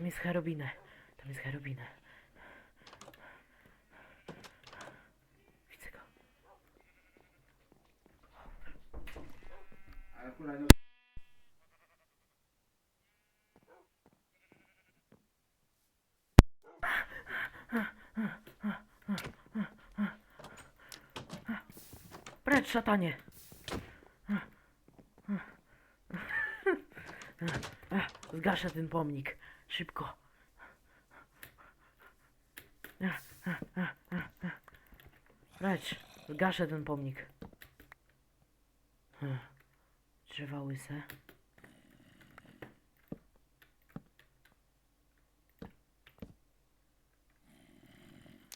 Tam jest cherubinę. Tam jest cherubinę. Widzę go. Ale hulajno... Precz, szatanie! Zgaszę ten pomnik. Szybko. Precz, zgaszę ten pomnik. Drzewa łyse.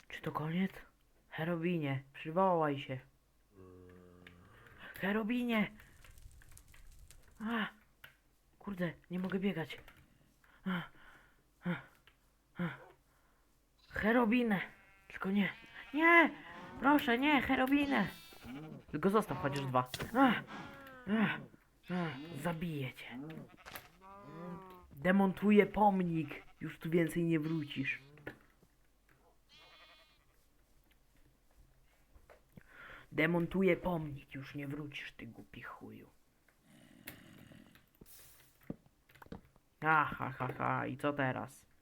Czy to koniec? Herobinie, przywołaj się. Herobinie! A! Kurde, nie mogę biegać. A, a. Herobinę! Tylko nie. Nie! Proszę, nie, herobinę! Tylko zostaw chociaż dwa. Zabiję cię. Demontuję pomnik. Już tu więcej nie wrócisz. Demontuję pomnik. Już nie wrócisz, ty głupi chuju. Ha, ha, ha, ha. I co teraz?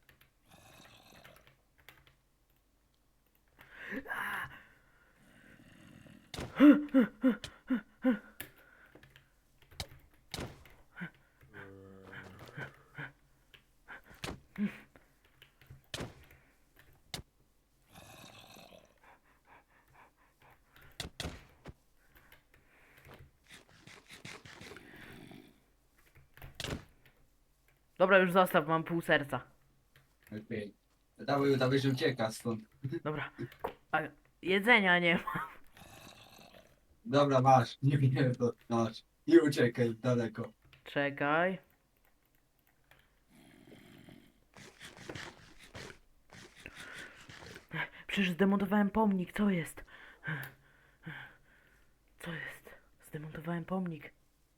Dobra, już zostaw, mam pół serca. Okej. Dawaj, dawaj, że ucieka stąd. Dobra. A jedzenia nie ma. Dobra, masz. Nie wiem, to masz. I uciekaj daleko. Czekaj. Przecież zdemontowałem pomnik, co jest? Co jest? Zdemontowałem pomnik.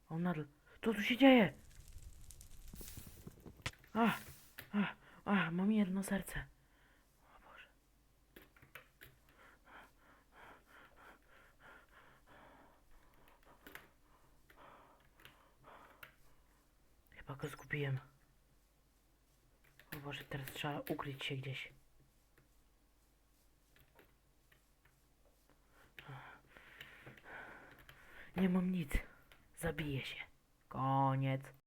On nadal. Co tu się dzieje? A, a, a, mam jedno serce. Chyba go zgubiłem. O Boże, teraz trzeba ukryć się gdzieś. Nie mam nic. Zabiję się. Koniec.